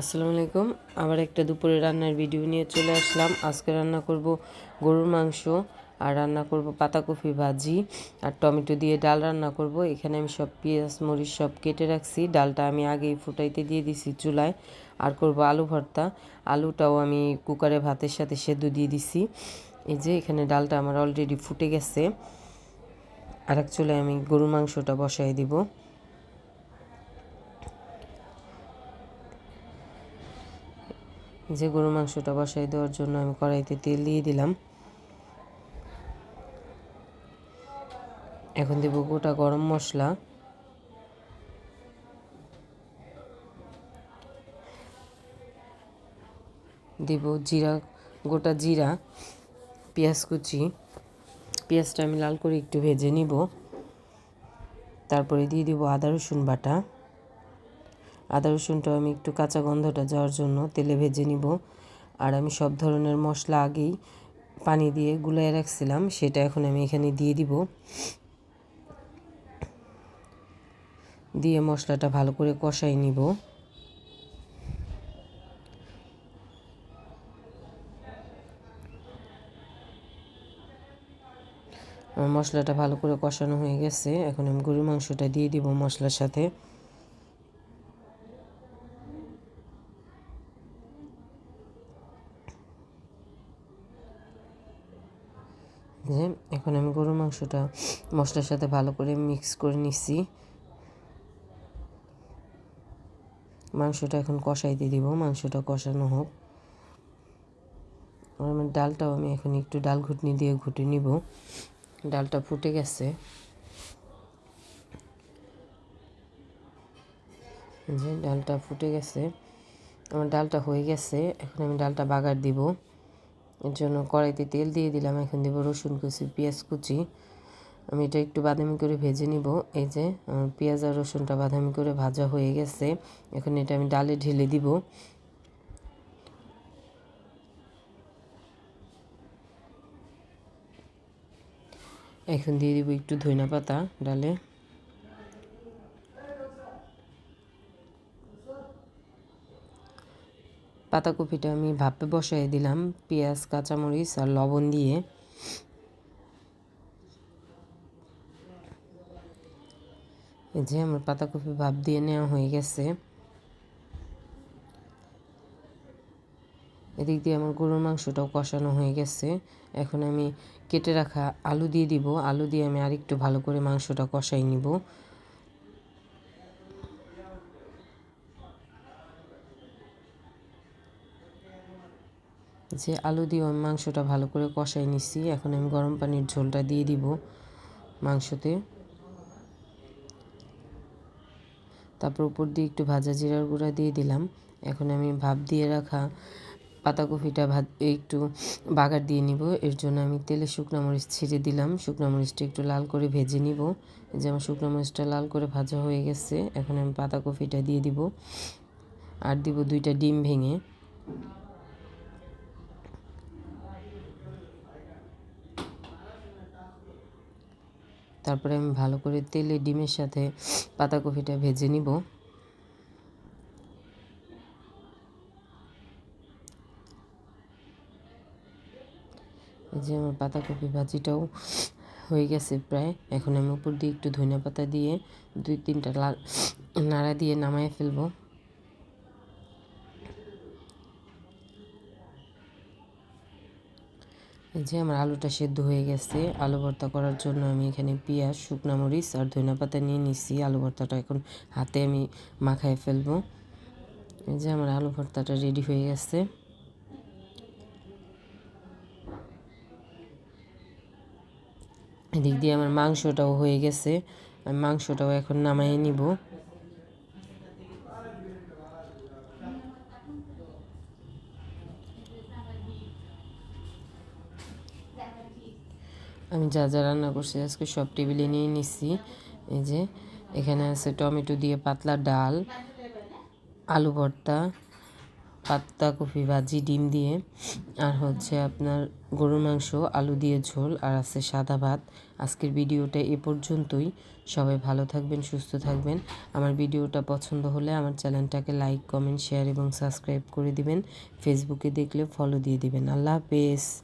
আসসালামু আলাইকুম। আবার একটা দুপুরে রান্নার ভিডিও নিয়ে চলে আসলাম। আজকে রান্না করব গরুর মাংস আর রান্না করব পাতাকপি ভাজি আর টমেটো দিয়ে ডাল রান্না করব। এখানে আমি সব পেঁয়াজ, মরিচ সব কেটে রাখছি। ডালটা আমি আগেই ফুটাইতে দিয়ে দিছি চুলায়। আর করব আলু ভর্তা। আলুটাও আমি কুকারে ভাতের সাথে সেদ্ধ দিয়ে দিছি। এই যে এখানে ডালটা আমার অলরেডি ফুটে গেছে। আর এক চুলায় আমি গরুর মাংসটা বসাই দিব। যে গরু মাংসটা বসাই দেওয়ার জন্য আমি কড়াইতে তেল দিয়ে দিলাম। এখন দেব গোটা গরম মশলা। দেব জিরা, গোটা জিরা, পেঁয়াজ কুচি। পেঁয়াজটা আমি লাল করে একটু ভেজে নিব। তারপরে দিয়ে দিব আদা রসুন বাটা। আদা রসুনটা আমি একটু কাঁচা গন্ধটা যাওয়ার জন্য তেলে ভেজে নিব। আর আমি সব ধরনের মশলা আগেই পানি দিয়ে গুলাই রাখছিলাম, সেটা এখন আমি এখানে দিয়ে দিব। দিয়ে মশলাটা ভালো করে কষাই নিব। মশলাটা ভালো করে কষানো হয়ে গেছে, এখন আমি গরুর মাংসটা দিয়ে দিব মশলার সাথে। যে এখন আমি গরুর মাংসটা মশলার সাথে ভালো করে মিক্স করে নিচ্ছি মাংসটা এখন কষাই দিয়ে দিব, মাংসটা কষানো হোক। আমার ডালটাও আমি এখন একটু ডাল ঘুটনি দিয়ে ঘুটে নিব। ডালটা ফুটে গেছে। যে ডালটা ফুটে গেছে। আমার ডালটা হয়ে গেছে, এখন আমি ডালটা বাগার দিব। এর জন্য কড়াইতে তেল দিয়ে দিলাম। এখন দেবো রসুন কুচি, পেঁয়াজ কুচি। আমি এটা একটু বাদামি করে ভেজে নিব। এই যে পেঁয়াজ আর রসুনটা বাদামি করে ভাজা হয়ে গেছে। এখন এটা আমি ডালে ঢেলে দিব। এখন দিয়ে দিব একটু ধইনা পাতা ডালে। পাতাকপিটা আমি ভাপে বসাই দিলাম, পেঁয়াজ, কাঁচামরিচ আর লবণ দিয়ে। এই যে আমার পাতাকপি ভাপ দিয়ে নেওয়া হয়ে গেছে। এদিক দিয়ে আমার গরুর মাংসটাও কষানো হয়ে গেছে। এখন আমি কেটে রাখা আলু দিয়ে দিব। আলু দিয়ে আমি আরেকটু ভালো করে মাংসটা কষাই নিব। যে আলু দিয়ে আমি মাংসটা ভালো করে কষাই নিচ্ছি এখন আমি গরম পানির ঝোলটা দিয়ে দিব মাংসতে। তারপর উপর দিয়ে একটু ভাজা জিরার গুঁড়া দিয়ে দিলাম। এখন আমি ভাপ দিয়ে রাখা পাতাকপিটা ভাত একটু বাগার দিয়ে নিব। এর জন্য আমি তেলে শুকনো মরিচ ছিঁড়ে দিলাম। শুকনো মরিচটা একটু লাল করে ভেজে নিব। যে আমার শুকনো মরিচটা লাল করে ভাজা হয়ে গেছে। এখন আমি পাতাকপিটা দিয়ে দিব। আর দিব দুইটা ডিম ভেঙে। তারপরে আমি ভালো করে তেলে ডিমের সাথে পাতাকপিটা ভেজে নিব। যে আমার পাতাকপি ভাজিটাও হয়ে গেছে প্রায়। এখন আমি উপর দিয়ে একটু ধনিয়া পাতা দিয়ে দুই তিনটা নাড়া দিয়ে নামাই ফেলব। যে আমার আলুটা সেদ্ধ হয়ে গেছে, আলু ভর্তা করার জন্য আমি এখানে পেঁয়াজ, শুকনা মরিচ আর ধনিয়া পাতা নিয়ে নিচ্ছি আলু ভর্তাটা এখন হাতে আমি মাখায় ফেলব। এই যে আমার আলু ভর্তাটা রেডি হয়ে গেছে। এদিক দিয়ে আমার মাংসটাও হয়ে গেছে। আমি মাংসটাও এখন নামাই নিব। আমি যা যা রান্না করছি আজকে সব টেবিলে নিয়ে নিচ্ছি এই যে, এখানে আছে টমেটো দিয়ে পাতলা ডাল, আলু ভর্তা পাত্তা পাতাকপি ভাজি, ডিম দিয়ে, আর হচ্ছে আপনার গরুর মাংস, আলু দিয়ে ঝোল, আর আছে সাদা ভাত। আজকের ভিডিওটা এ পর্যন্তই। সবাই ভালো থাকবেন, সুস্থ থাকবেন। আমার ভিডিওটা পছন্দ হলে আমার চ্যানেলটাকে লাইক, কমেন্ট, শেয়ার এবং সাবস্ক্রাইব করে দিবেন। ফেসবুকে দেখলে ফলো দিয়ে দিবেন। আল্লাহ হাফেজ।